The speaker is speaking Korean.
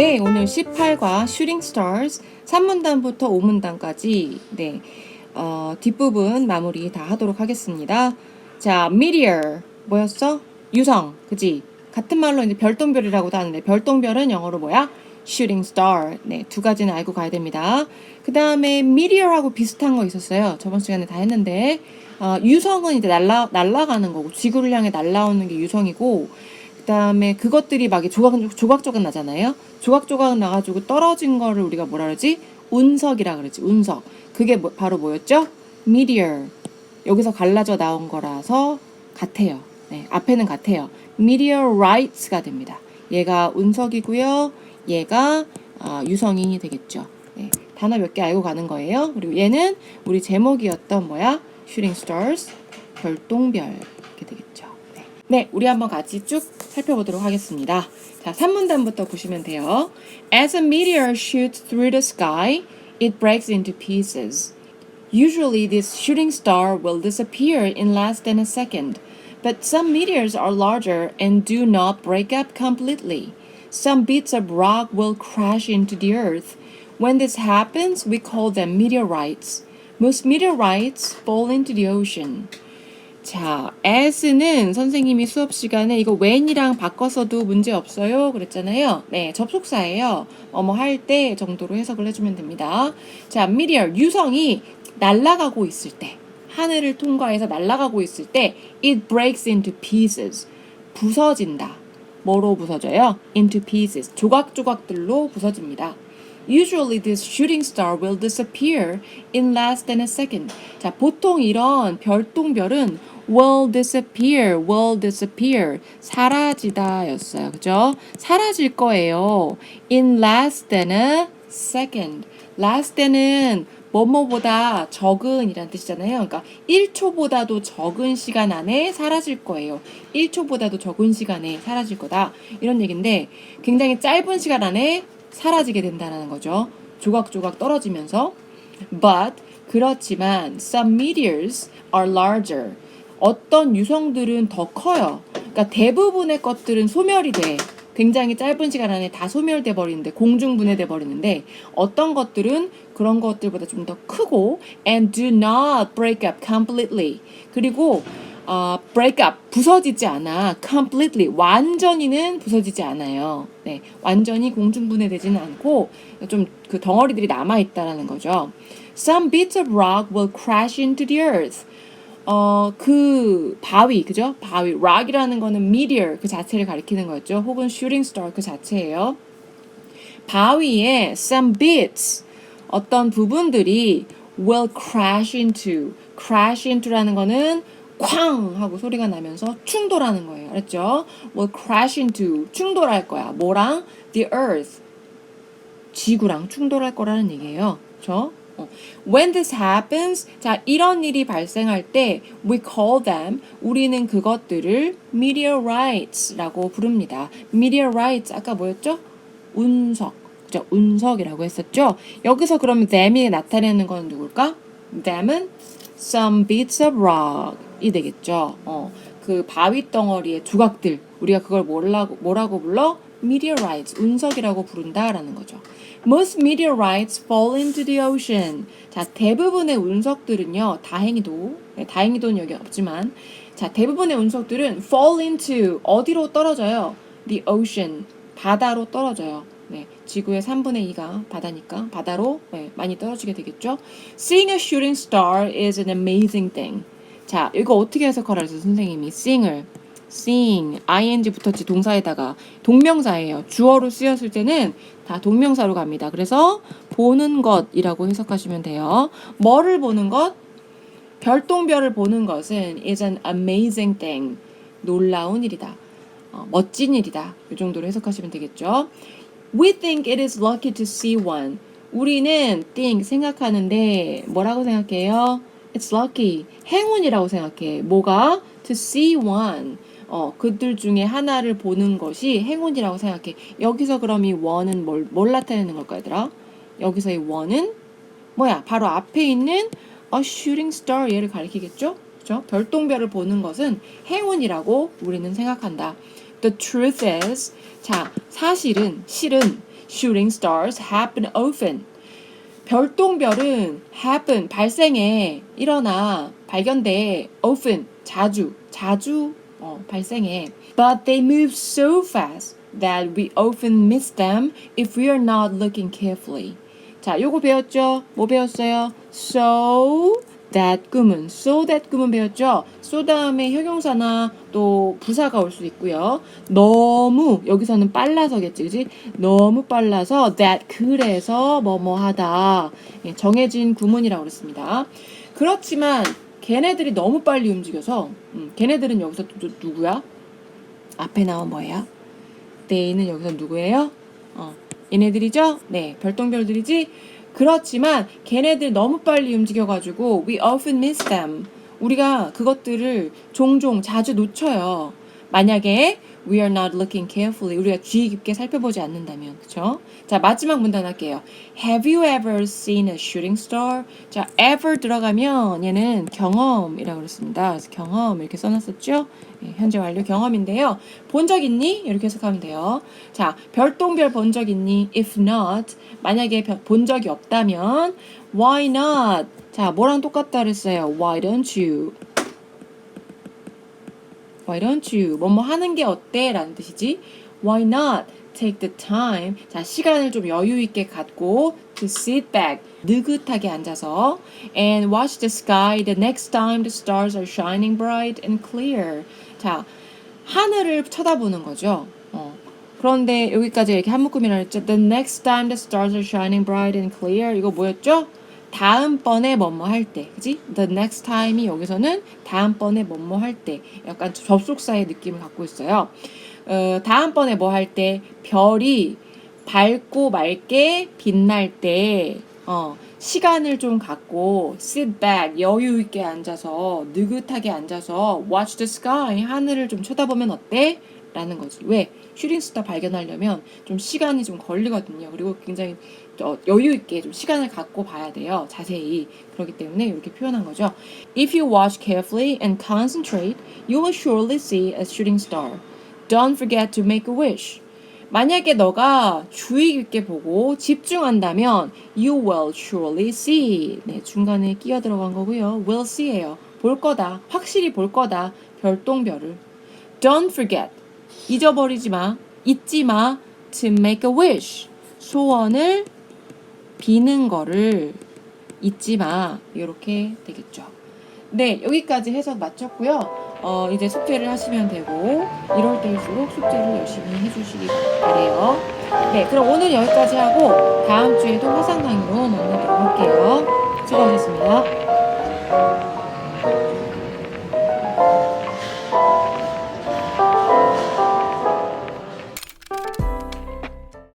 네, 오늘 18과 Shooting Stars 3문단부터 5문단까지 네, 어, 뒷부분 마무리 다 하도록 하겠습니다. 자, meteor 뭐였어? 유성, 그지? 같은 말로 이제 별똥별이라고도 하는데 별똥별은 영어로 뭐야? Shooting Star. 네, 두 가지는 알고 가야 됩니다. 그 다음에 meteor하고 비슷한 거 있었어요. 저번 시간에 다 했는데 어, 유성은 이제 날라 날아가는 거고 지구를 향해 날아오는 게 유성이고 그다음에 그것들이 막 조각 조각조각 나잖아요. 조각조각 나가지고 떨어진 거를 우리가 뭐라 그러지? 운석이라 그러지. 운석. 그게 뭐- 바로 뭐였죠? meteor. 여기서 갈라져 나온 거라서 같아요. 네, 앞에는 같아요. meteorites가 됩니다. 얘가 운석이고요. 얘가 아, 유성이 되겠죠. 네, 단어 몇 개 알고 가는 거예요. 그리고 얘는 우리 제목이었던 뭐야? shooting stars. 별똥별. 이렇게 되겠죠. 네. 네, 우리 한번 같이 쭉 살펴보도록 하겠습니다. 자, 3문단부터 보시면 돼요. As a meteor shoots through the sky, it breaks into pieces. Usually, this shooting star will disappear in less than a second, but some meteors are larger and do not break up completely. Some bits of rock will crash into the earth. When this happens, we call them meteorites. Most meteorites fall into the ocean. 자, as는 선생님이 수업 시간에 이거 when이랑 바꿔서도 문제 없어요. 그랬잖아요. 네, 접속사예요. 어머 할때 정도로 해석을 해주면 됩니다. 자, meteor, 유성이 날아가고 있을 때, 하늘을 통과해서 날아가고 있을 때, it breaks into pieces. 부서진다. 뭐로 부서져요? into pieces. 조각조각들로 부서집니다. Usually this shooting star will disappear in less than a second. 자, 보통 이런 별똥별은 will disappear, will disappear. 사라지다 였어요. 그죠? 사라질 거예요. in less than a second. less than은 뭐뭐보다 적은 이란 뜻이잖아요. 그러니까 1초보다도 적은 시간 안에 사라질 거예요. 1초보다도 적은 시간에 사라질 거다. 이런 얘기인데 굉장히 짧은 시간 안에 사라지게 된다는 거죠. 조각조각 떨어지면서. But 그렇지만 some meteors are larger. 어떤 유성들은 더 커요. 그러니까 대부분의 것들은 소멸이 돼. 굉장히 짧은 시간 안에 다 소멸돼 버리는데 공중 분해돼 버리는데 어떤 것들은 그런 것들보다 좀 더 크고 and do not break up completely. 그리고 어, break up 부서지지 않아 completely 완전히는 부서지지 않아요. 네, 완전히 공중 분해되지는 않고 좀 그 덩어리들이 남아 있다라는 거죠. Some bits of rock will crash into the earth. 어, 그 바위, 그죠? 바위, rock이라는 거는 meteor 그 자체를 가리키는 거죠. 혹은 shooting star 그 자체예요. 바위에 some bits 어떤 부분들이 will crash into crash into라는 거는 쾅 하고 소리가 나면서 충돌하는 거예요. 알았죠? will crash into 충돌할 거야. 뭐랑 the earth 지구랑 충돌할 거라는 얘기예요. 그렇죠? 어. When this happens, 자 이런 일이 발생할 때 we call them 우리는 그것들을 meteorites라고 부릅니다. meteorites 아까 뭐였죠? 운석, 그죠? 운석이라고 했었죠. 여기서 그러면 them이 나타내는 건 누굴까? them은 some bits of rock 이 되겠죠. 어, 그 바위 덩어리의 조각들 우리가 그걸 뭐라고 뭐라고 불러? meteorites 운석이라고 부른다라는 거죠. Most meteorites fall into the ocean. 자, 대부분의 운석들은요, 다행히도, 네, 다행히도는 여기 없지만, 자, 대부분의 운석들은 fall into 어디로 떨어져요? The ocean. 바다로 떨어져요. 네, 지구의 3분의 2가 바다니까 바다로 네, 많이 떨어지게 되겠죠. Seeing a shooting star is an amazing thing. 자, 이거 어떻게 해석하라 그랬어, 선생님이? seeing을. seeing, ing 붙었지 동사에다가 동명사예요. 주어로 쓰였을 때는 다 동명사로 갑니다. 그래서 보는 것이라고 해석하시면 돼요. 뭐를 보는 것? 별똥별을 보는 것은 is an amazing thing. 놀라운 일이다. 어, 멋진 일이다. 이 정도로 해석하시면 되겠죠. We think it is lucky to see one. 우리는 think 생각하는데 뭐라고 생각해요? It's lucky. 행운이라고 생각해. 뭐가? To see one. 어, 그들 중에 하나를 보는 것이 행운이라고 생각해. 여기서 그럼 이 one은 뭘, 뭘 나타내는 걸까, 얘들아? 여기서 이 one은 뭐야? 바로 앞에 있는 a shooting star 얘를 가리키겠죠? 그죠? 별똥별을 보는 것은 행운이라고 우리는 생각한다. The truth is, 자, 사실은, 실은 shooting stars happen often. 별똥별은 happen 발생해 일어나 발견돼 often 자주 자주 어, 발생해 but they move so fast that we often miss them if we are not looking carefully 자 요거 배웠죠 뭐 배웠어요 so that 구문 so that 구문 배웠죠? So 다음에 형용사나 또 부사가 올 수 있고요. 너무 여기서는 빨라서겠지 그지? 너무 빨라서 that 그래서 뭐뭐 하다. 예, 정해진 구문이라고 그랬습니다. 그렇지만 걔네들이 너무 빨리 움직여서 음, 걔네들은 여기서 누, 누구야? 앞에 나온 뭐예요? They는 여기서 누구예요? 어, 얘네들이죠? 네 별똥별들이지 그렇지만 걔네들 너무 빨리 움직여가지고 we often miss them. 우리가 그것들을 종종 자주 놓쳐요. 만약에 we are not looking carefully 우리가 주의 깊게 살펴보지 않는다면 그쵸? 자 마지막 문단 할게요. Have you ever seen a shooting star? 자 ever 들어가면 얘는 경험이라고 그랬습니다. 그래서 경험 이렇게 써놨었죠? 예, 현재 완료 경험인데요. 본 적 있니? 이렇게 해석하면 돼요. 자 별똥별 본 적 있니? If not 만약에 벼- 본 적이 없다면 why not? 자 뭐랑 똑같다 그랬어요. Why don't you? Why don't you? 뭐뭐 하는 게 어때? 라는 뜻이지. Why not take the time? 자, 시간을 좀 여유 있게 갖고 to sit back. 느긋하게 앉아서 and watch the sky the next time the stars are shining bright and clear. 자, 하늘을 쳐다보는 거죠. 어. 그런데 여기까지 이렇게 한 묶음이라 했죠. The next time the stars are shining bright and clear. 이거 뭐였죠? 다음번에 뭐뭐 할 때, 그지? The next time이 여기서는 다음번에 뭐뭐 할 때, 약간 접속사의 느낌을 갖고 있어요. 어, 다음번에 뭐 할 때, 별이 밝고 맑게 빛날 때, 어, 시간을 좀 갖고 sit back 여유 있게 앉아서 느긋하게 앉아서 watch the sky 하늘을 좀 쳐다보면 어때? 라는 거지. 왜? 슈링스타 발견하려면 좀 시간이 좀 걸리거든요. 그리고 굉장히 어, 여유 있게 좀 시간을 갖고 봐야 돼요. 자세히. 그렇기 때문에 이렇게 표현한 거죠. If you watch carefully and concentrate, you will surely see a shooting star. Don't forget to make a wish. 만약에 너가 주의 깊게 보고 집중한다면 you will surely see. 네, 중간에 끼어 들어간 거고요. will see예요. 볼 거다. 확실히 볼 거다. 별똥별을. Don't forget. 잊어버리지 마. 잊지 마. To make a wish. 소원을 비는 거를 잊지 마. 이렇게 되겠죠. 네, 여기까지 해서 마쳤고요. 어, 이제 숙제를 하시면 되고, 이럴 때일수록 숙제를 열심히 해주시기 바래요. 네, 그럼 오늘 여기까지 하고, 다음 주에도 화상 강의로 만나도록 할게요. 수고하셨습니다.